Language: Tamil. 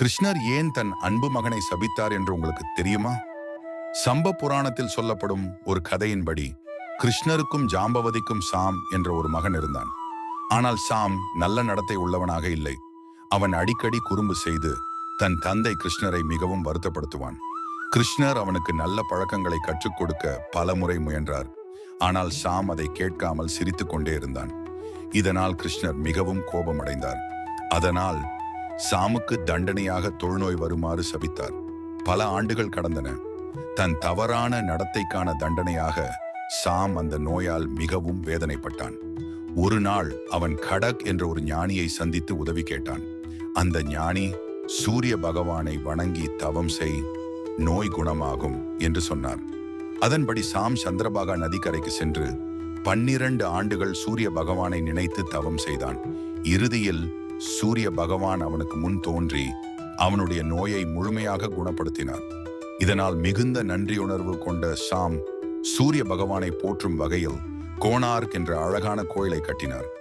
கிருஷ்ணர் ஏன் தன் அன்பு மகனை சபித்தார் என்று உங்களுக்கு தெரியுமா? சம்ப புராணத்தில் சொல்லப்படும் ஒரு கதையின்படி கிருஷ்ணருக்கும் ஜாம்பவதிக்கும் சாம் என்ற ஒரு மகன் இருந்தான். ஆனால் சாம் நல்ல நடத்தை உள்ளவனாக இல்லை. அவன் அடிக்கடி குறும்பு செய்து தன் தந்தை கிருஷ்ணரை மிகவும் வருத்தப்படுத்துவான். கிருஷ்ணர் அவனுக்கு நல்ல பழக்கங்களை கற்றுக் கொடுக்க பலமுறை முயன்றார். ஆனால் சாம் அதை கேட்காமல் சிரித்துக்கொண்டே இருந்தான். இதனால் கிருஷ்ணர் மிகவும் கோபமடைந்தார். அதனால் சாமுக்கு தண்டனையாக தொழுநோய் வருமாறு சபித்தார். பல ஆண்டுகள் கடந்தன. தன் தவறான நடத்தைக்கான தண்டனையாக சாம் அந்த நோயால் மிகவும் வேதனைப்பட்டான். ஒரு நாள் அவன் கடக் என்ற ஒரு ஞானியை சந்தித்து உதவி கேட்டான். அந்த ஞானி சூரிய பகவானை வணங்கி தவம் செய் நோய் குணமாகும் என்று சொன்னார். அதன்படி சாம் சந்திரபாகா நதிக்கரைக்கு சென்று பன்னிரண்டு ஆண்டுகள் சூரிய பகவானை நினைத்து தவம் செய்தான். இறுதியில் சூரிய பகவான் அவனுக்கு முன் தோன்றி அவனுடைய நோயை முழுமையாக குணப்படுத்தினார். இதனால் மிகுந்த நன்றியுணர்வு கொண்ட சாம் சூரிய பகவானை போற்றும் வகையில் கோனார்க் என்ற அழகான கோயிலை கட்டினார்.